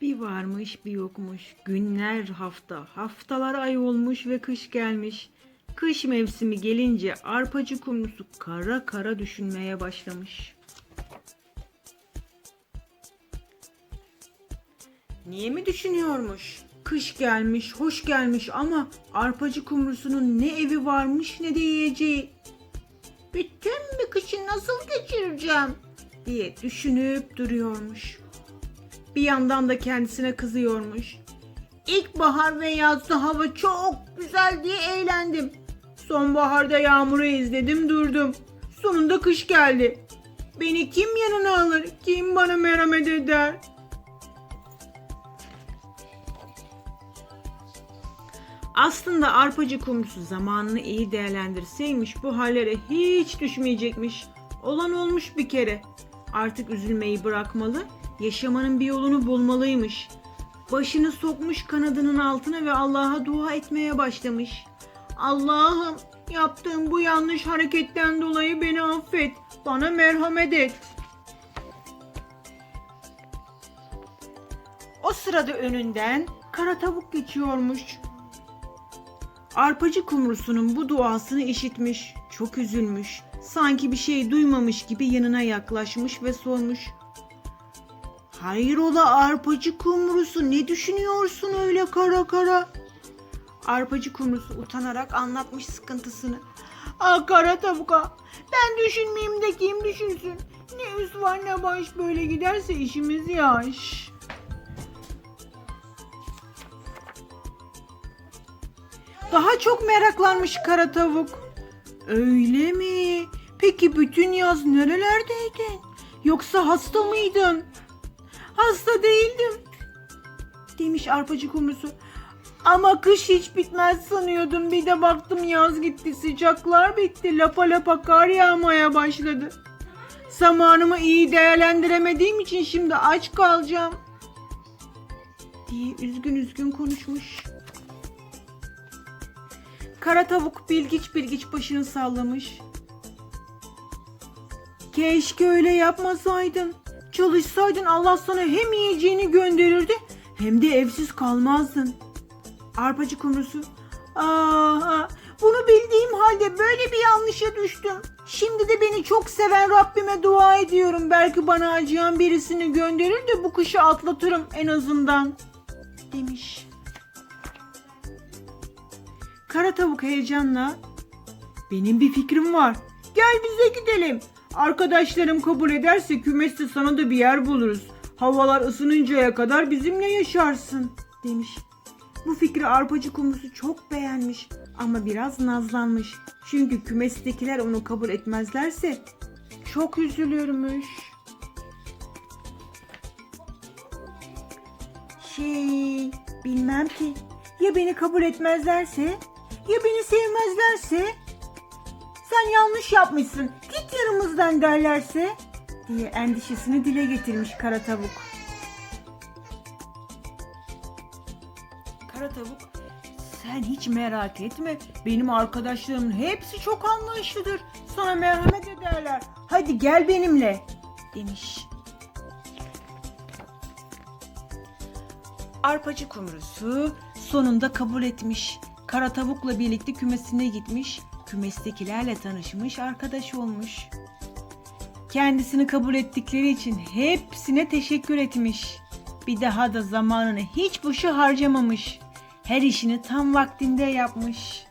Bir varmış bir yokmuş. Günler hafta, haftalar ay olmuş ve kış gelmiş. Kış mevsimi gelince arpacı kumrusu kara kara düşünmeye başlamış. Niye mi düşünüyormuş? Kış gelmiş, hoş gelmiş ama arpacı kumrusunun ne evi varmış ne de yiyeceği. Bütün bir kışı nasıl geçireceğim diye düşünüp duruyormuş. Bir yandan da kendisine kızıyormuş. İlkbahar ve yazda hava çok güzel diye eğlendim. Sonbaharda yağmuru izledim durdum. Sonunda kış geldi. Beni kim yanına alır, kim bana merhamet eder? Aslında arpacı kumrusu zamanını iyi değerlendirseymiş bu hallere hiç düşmeyecekmiş. Olan olmuş bir kere. Artık üzülmeyi bırakmalı, yaşamanın bir yolunu bulmalıymış. Başını sokmuş kanadının altına ve Allah'a dua etmeye başlamış. Allah'ım yaptığım bu yanlış hareketten dolayı beni affet. Bana merhamet et. O sırada önünden kara tavuk geçiyormuş. Arpacı kumrusunun bu duasını işitmiş, çok üzülmüş. Sanki bir şey duymamış gibi yanına yaklaşmış ve sormuş. Hayrola arpacı kumrusu ne düşünüyorsun öyle kara kara? Arpacı kumrusu utanarak anlatmış sıkıntısını. Ah kara tavuka ben düşünmeyeyim de kim düşünsün? Ne üst var ne baş böyle giderse işimiz yaş. Daha çok meraklanmış kara tavuk. Öyle mi? Peki bütün yaz nerelerdeydin? Yoksa hasta mıydın? Hasta değildim. Demiş arpacı kumrusu. Ama kış hiç bitmez sanıyordum. Bir de baktım yaz gitti, sıcaklar bitti. Lapa lapa kar yağmaya başladı. Zamanımı iyi değerlendiremediğim için şimdi aç kalacağım. Diye üzgün üzgün konuşmuş. Kara tavuk bilgiç bilgiç başını sallamış. Keşke öyle yapmasaydın. Çalışsaydın Allah sana hem yiyeceğini gönderirdi hem de evsiz kalmazdın. Arpacı kumrusu. Aa, bunu bildiğim halde böyle bir yanlışa düştüm. Şimdi de beni çok seven Rabbime dua ediyorum. Belki bana acıyan birisini gönderir de bu kışı atlatırım en azından. Demiş. Kara tavuk heyecanla benim bir fikrim var. Gel bize gidelim. Arkadaşlarım kabul ederse kümeste sana da bir yer buluruz. Havalar ısınıncaya kadar bizimle yaşarsın demiş. Bu fikri arpacı kumrusu çok beğenmiş ama biraz nazlanmış. Çünkü kümestekiler onu kabul etmezlerse çok üzülürmüş. Şey, bilmem ki. Ya beni kabul etmezlerse? Ya beni sevmezlerse? Sen yanlış yapmışsın. Git yanımızdan derlerse? diye endişesini dile getirmiş kara tavuk. Kara tavuk sen hiç merak etme. Benim arkadaşlarımın hepsi çok anlayışlıdır. Sana merhamet ederler. Hadi gel benimle demiş. Arpacı kumrusu sonunda kabul etmiş. Kara tavukla birlikte kümesine gitmiş. Kümestekilerle tanışmış, arkadaş olmuş. Kendisini kabul ettikleri için hepsine teşekkür etmiş. Bir daha da zamanını hiç boşa harcamamış. Her işini tam vaktinde yapmış.